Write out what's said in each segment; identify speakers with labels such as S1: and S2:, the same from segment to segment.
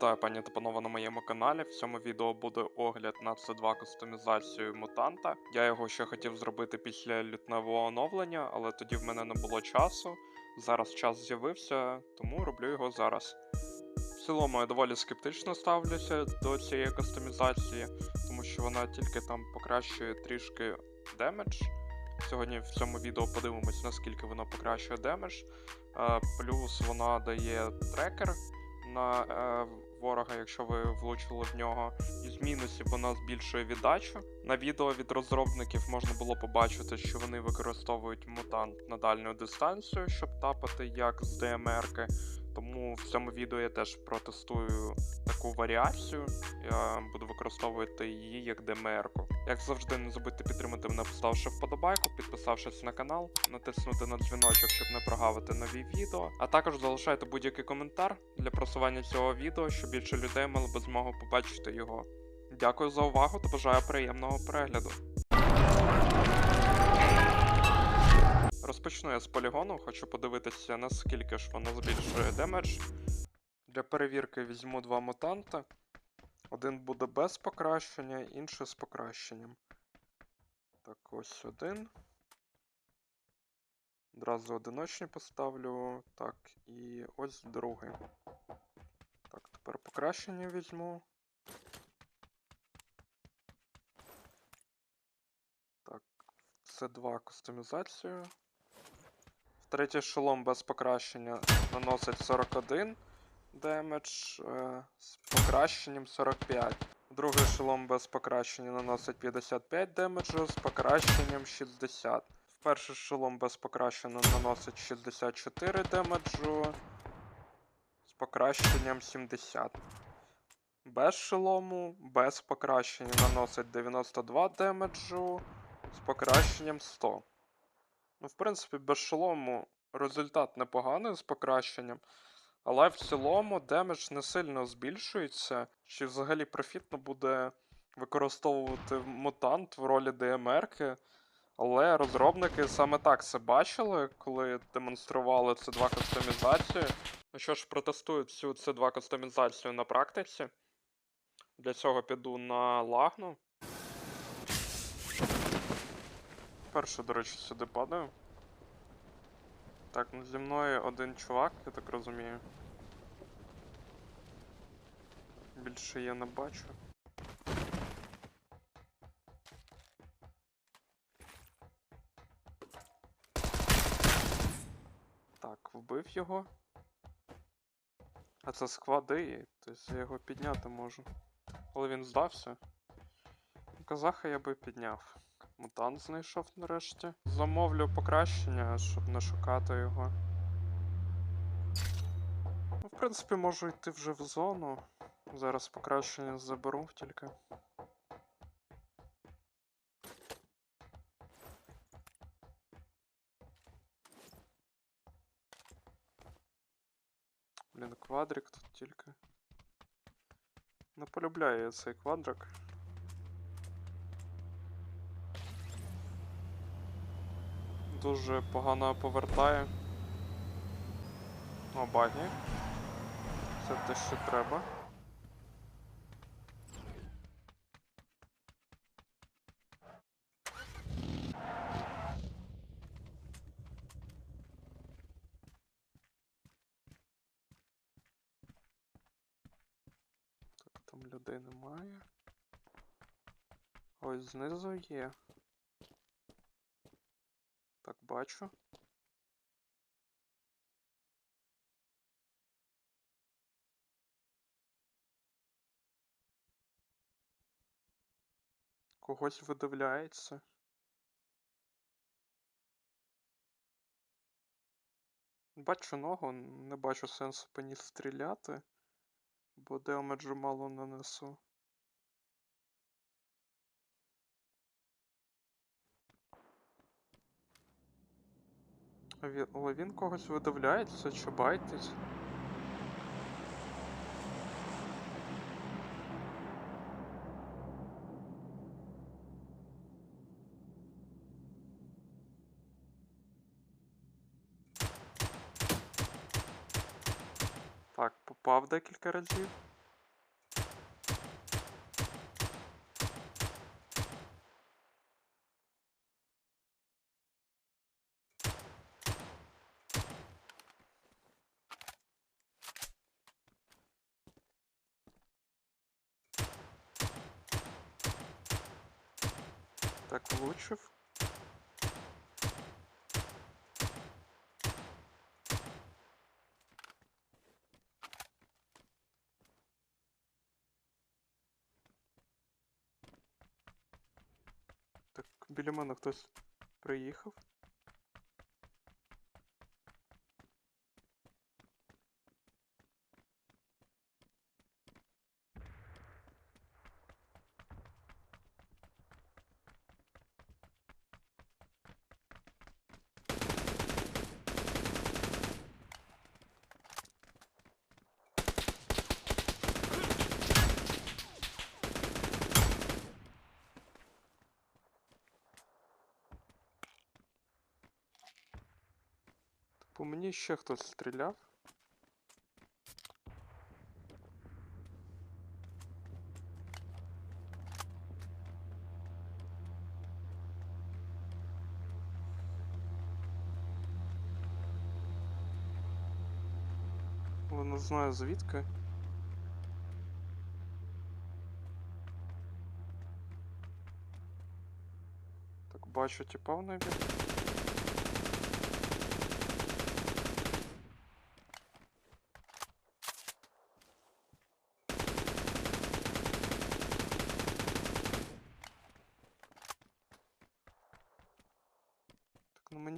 S1: Вітаю, пані та панове на моєму каналі. В цьому відео буде огляд на C2 кастомізацію мутанта. Я його ще хотів зробити після лютневого оновлення, але тоді в мене не було часу. Зараз час з'явився, тому роблю його зараз. В цілому я доволі скептично ставлюся до цієї кастомізації, тому що вона тільки там покращує трішки демедж. Сьогодні в цьому відео подивимось, наскільки вона покращує демедж. Е, Плюс вона дає трекер на е, ворога, якщо ви влучили в нього. Із мінусів вона збільшує віддачу. На відео від розробників можна було побачити, що вони використовують мутант на дальню дистанцію, щоб тапати як з ДМРки. Тому в цьому відео я теж протестую таку варіацію. Я буду використовувати її як ДМРку. Як завжди, не забудьте підтримати мене, поставивши вподобайку, підписавшись на канал, натиснути на дзвіночок, щоб не прогавити нові відео. А також залишайте будь-який коментар для просування цього відео, щоб більше людей мали би змогу побачити його. Дякую за увагу та бажаю приємного перегляду. Розпочну я з полігону, хочу подивитися, наскільки ж воно збільшує демедж. Для перевірки візьму два мутанта. Один буде без покращення, інший з покращенням. Так, ось один. Одразу одиночні поставлю. Так, і ось другий. Так, тепер покращення візьму. Так, це два кастомізацію. Третій шолом без покращення наносить 41 демедж е, з покращенням 45. Другий шолом без покращення наносить 55 демеджу з покращенням 60. Перший шолом без покращення наносить 64 демеджу з покращенням 70. Без шолому, без покращення наносить 92 демеджу з покращенням 100. Ну, в принципі, без шолому результат непоганий з покращенням. Але в цілому демедж не сильно збільшується. Чи взагалі профітно буде використовувати мутант в ролі ДМРки. Але розробники саме так це бачили, коли демонстрували c 2 кастомізацію. Ну що ж, протестую цю c 2 кастомізацію на практиці. Для цього піду на лагну. Перше, до речі, сюди падаю. Так, ну зі мною один чувак, я так розумію. Більше я не бачу. Так, вбив його. А це склади, тобто я його підняти можу. Але він здався. Казаха я би підняв. Мутант знайшов нарешті. Замовлю покращення, щоб не шукати його. Ну, в принципі, можу йти вже в зону. Зараз покращення заберу тільки. Блін, квадрик тут тільки. Не полюбляю я цей квадрик. Дуже погано повертає. О, багі. Це те, що треба. Там людей немає. Ось знизу є. Так, бачу. Когось видивляється. Бачу ногу, не бачу сенсу по ній стріляти, бо демеджу мало нанесу. Але він когось видивляється чи байтить. Так, попав декілька разів. Так, влучив. Так, біля мене хтось приїхав. мені ще хтось стріляв. Але не знаю звідки. Так, бачу типа в небі.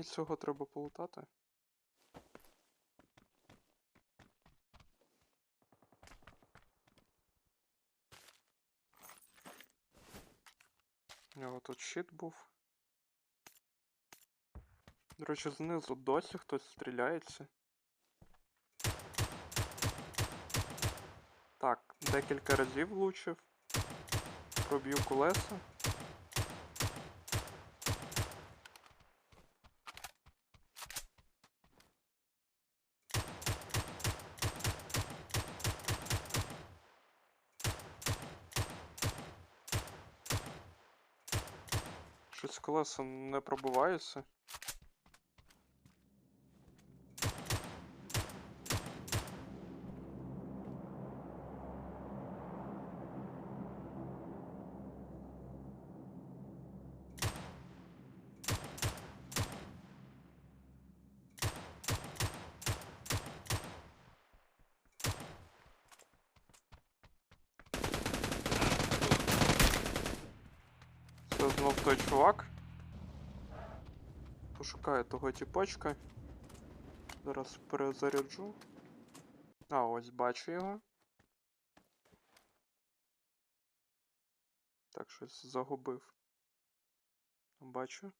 S1: Мені цього треба полутати. У нього тут щит був. До речі, знизу досі хтось стріляється. Так, декілька разів влучив. Проб'ю колеса. Щось колеса не пробивається. Це знов той чувак. Пошукаю того тіпочка. Зараз перезаряджу. А, ось бачу його. Так, щось загубив. Бачу.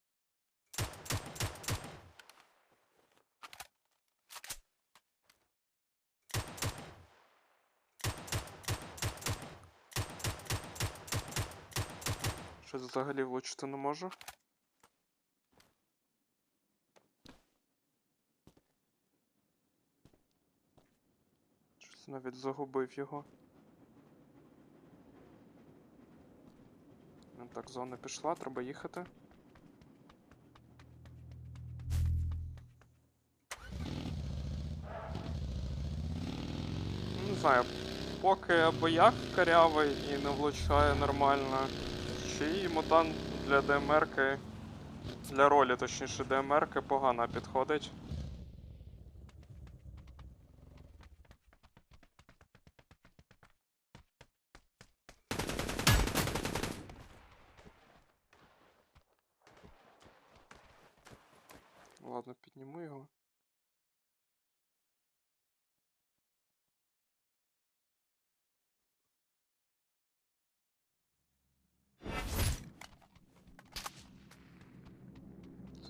S1: Щось взагалі влучити не можу. Щось навіть загубив його. Ну, Так, зона пішла, треба їхати. Не знаю, поки або як карявий і не влучає нормально, і мутант для ДМРки, для ролі, точніше, ДМРки погано підходить. Ладно, підніму його.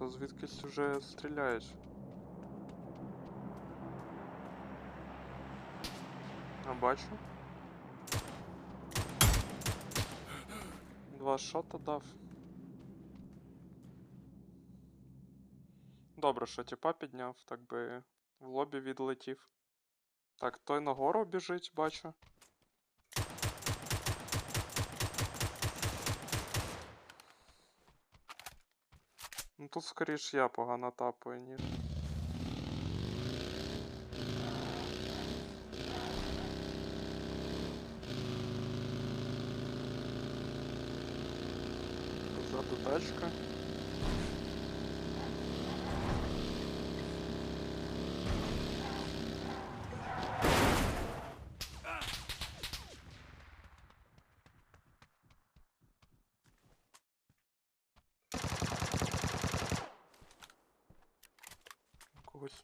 S1: Це уже стріляють. А бачу. Два шота дав. Добре, що тіпа підняв, так би в лобі відлетів. Так, той нагору біжить, бачу. Тут скоріш я погано тапаю, ніж. Ззаду тачка.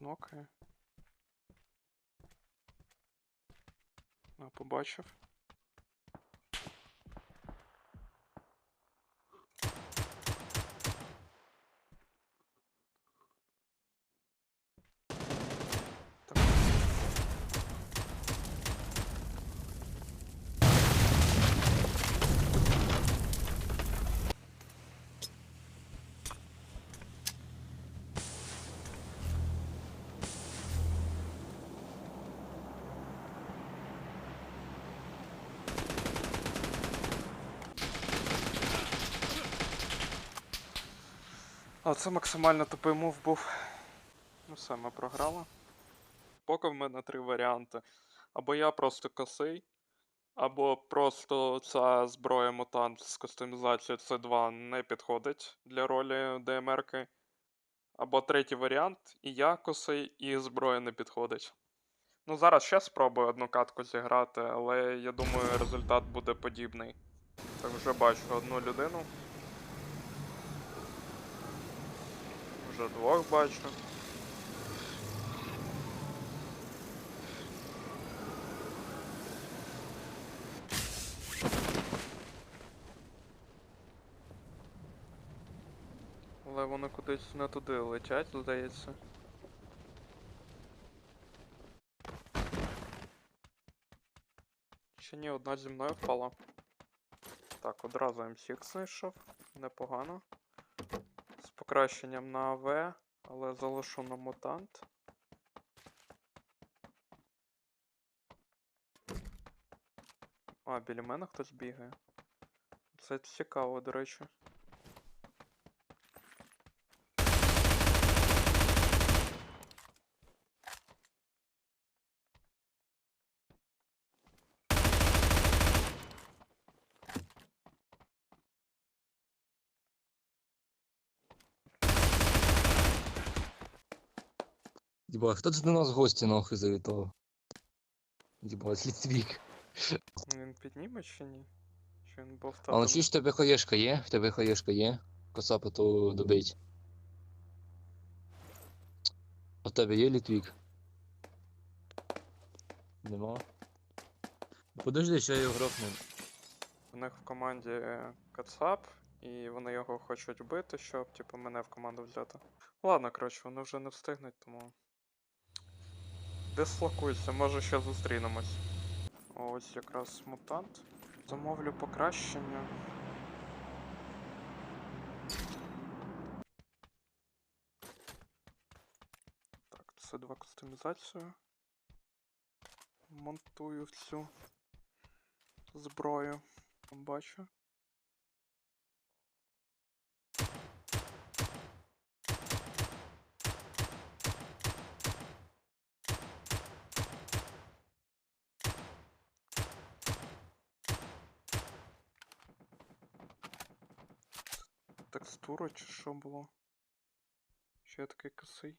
S1: Нокає. А, побачив. А це максимально тупий мув був. Ну все, ми програли. Поки в мене три варіанти. Або я просто косий, або просто ця зброя мутант з кастомізацією C2 не підходить для ролі ДМРки. Або третій варіант, і я косий, і зброя не підходить. Ну, зараз ще спробую одну катку зіграти, але я думаю, результат буде подібний. Так, вже бачу одну людину. Вже двох бачу. Але вони кудись не туди летять, здається. Ще ні, одна зі мною впала. Так, одразу М6 знайшов. Непогано. Покращенням на АВ, але залишу на мутант. А, біля мене хтось бігає. Це цікаво, до речі.
S2: Діба, хто це до нас в гості нахуй завітав? Діба, слідвік.
S1: Він підніме чи ні? Чи він був
S2: А ну чуєш, в тебе хаєшка є? В тебе хаєшка є? Косапа то добить. А в тебе є літвік? Нема. Подожди, ще я його грохну.
S1: У них в команді Кацап, і вони його хочуть вбити, щоб типу мене в команду взяти. Ладно, коротше, вони вже не встигнуть, тому. Дислокуйся, може ще зустрінемось. Ось якраз мутант. Замовлю покращення. Так, це два кастомізацію. Монтую цю зброю. Бачу. Текстура чи що було? Ще я такий косий.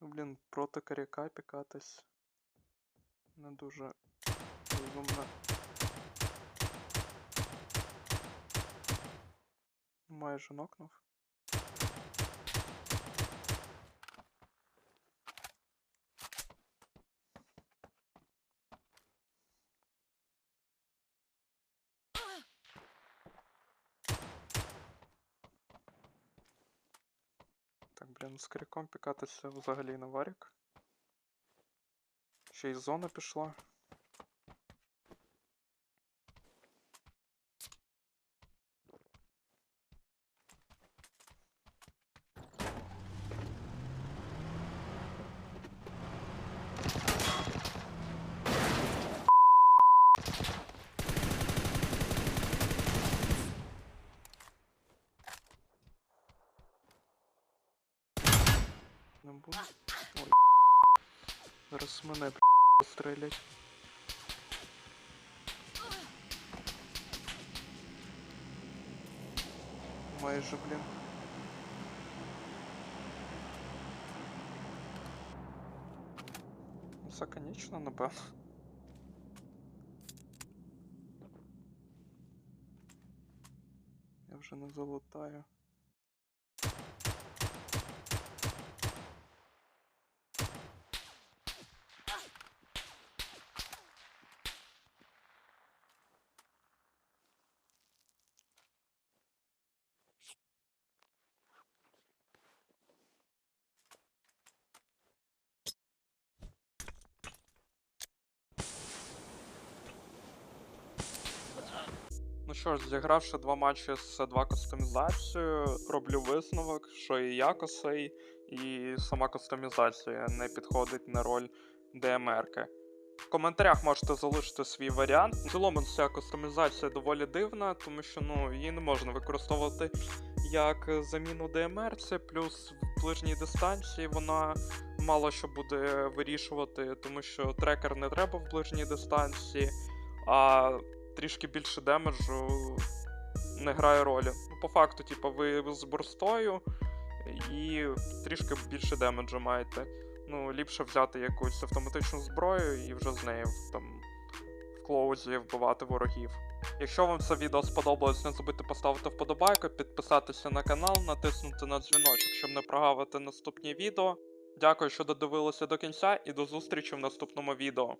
S1: Ну, блін, проти коряка пікатись. Не дуже розумно. Майже нокнув. Блін, з криком пікатися взагалі на варік. Ще й зона пішла. Буду. Ой. Зараз мене стрелять. Майже, блін. Ну, Це, конечно, напевно. Я вже не залутаю. Що ж, зігравши два матчі з 2 кастомізацією, роблю висновок, що і я і сама кастомізація не підходить на роль ДМРки. В коментарях можете залишити свій варіант. В цілому ця кастомізація доволі дивна, тому що ну, її не можна використовувати як заміну ДМРці, плюс в ближній дистанції вона мало що буде вирішувати, тому що трекер не треба в ближній дистанції, а трішки більше демеджу не грає ролі. Ну, по факту, типу, ви з бурстою і трішки більше демеджу маєте. Ну, ліпше взяти якусь автоматичну зброю і вже з нею там в клоузі вбивати ворогів. Якщо вам це відео сподобалось, не забудьте поставити вподобайку, підписатися на канал, натиснути на дзвіночок, щоб не прогавити наступні відео. Дякую, що додивилися до кінця, і до зустрічі в наступному відео.